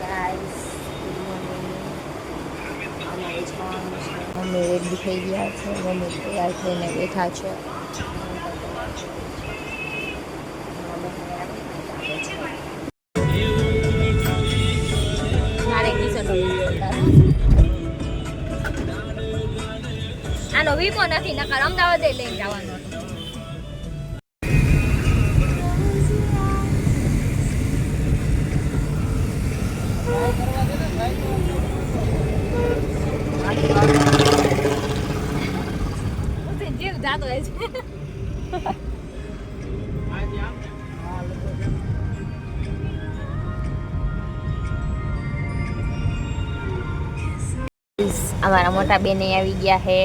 Guys mummy ready થઈ ગયા છે મમ્મી તૈયાર થઈને બેઠા છે આનો વીપો નથી, નકાર અમદાવાદ લઈને જવાનો. જાતો હોય છે. અમારા મોટા બેને આવી ગયા હે.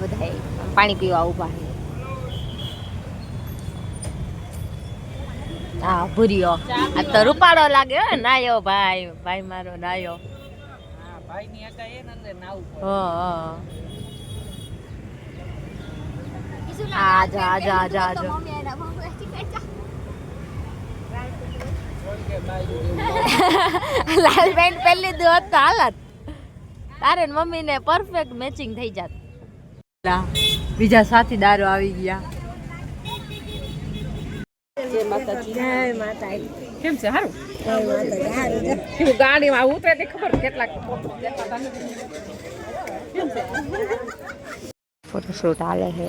બધા પાણી પીવા ઊભા હે. ભૂર્યો આ તો રૂપાળો લાગે હો નાયો ભાઈ. ભાઈ મારો નાયો. હા ભાઈની હકા એ નંદે નાવું હો હો. આજા આજા આજા આજા બોલ કે બાયું લાલ પેન્ટ પહેરી લીધું તો હાલત. તારે મમ્મી ને પરફેક્ટ મેચિંગ થઈ જાત. બીજા સાથીદારો આવી ગયા. કેમ છે? હારું? જય માતાજી. હારું ગાડીમાં ઉતરે તે ખબર કેટલાક? ફોટોશૂટ હાલે છે.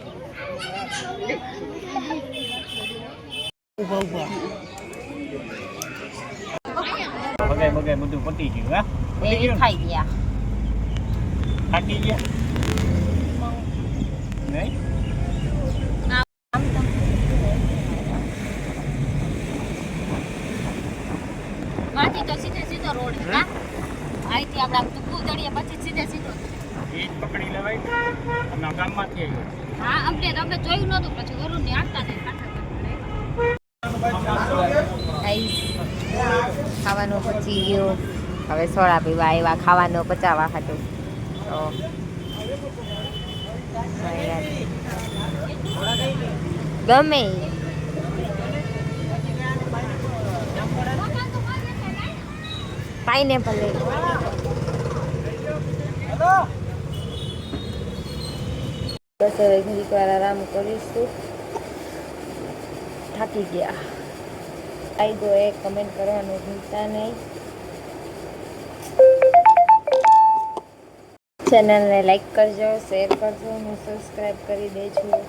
બગાય બગાય બધું પતી ગયું હા? એ ગયું? ખાઈ ગયા. થાકી ગયા? નહીં? માંથી તો સીધે સીધો રોડ છે હા? અહીંથી આપણે આમ તુકુ પછી સીધે સીધો. એ પકડી લેવાય. અને ગામમાંથી આવ્યો. હા જોયું નહોતું ખાવાનું પચી ગયું. હવે સોડા પીવા આવ્યા, ખાવાનું પચાવવા હતું. તો ગમે. પાઇનેપલ લઈ બસ હવે વાર આરામ કરીશું. થાકી ગયા. ફાયદો એ કમેન્ટ કરવાનું ભૂલતા નહીં. ચેનલને લાઈક કરજો શેર કરજો, અને સબસ્ક્રાઈબ કરી દેજો.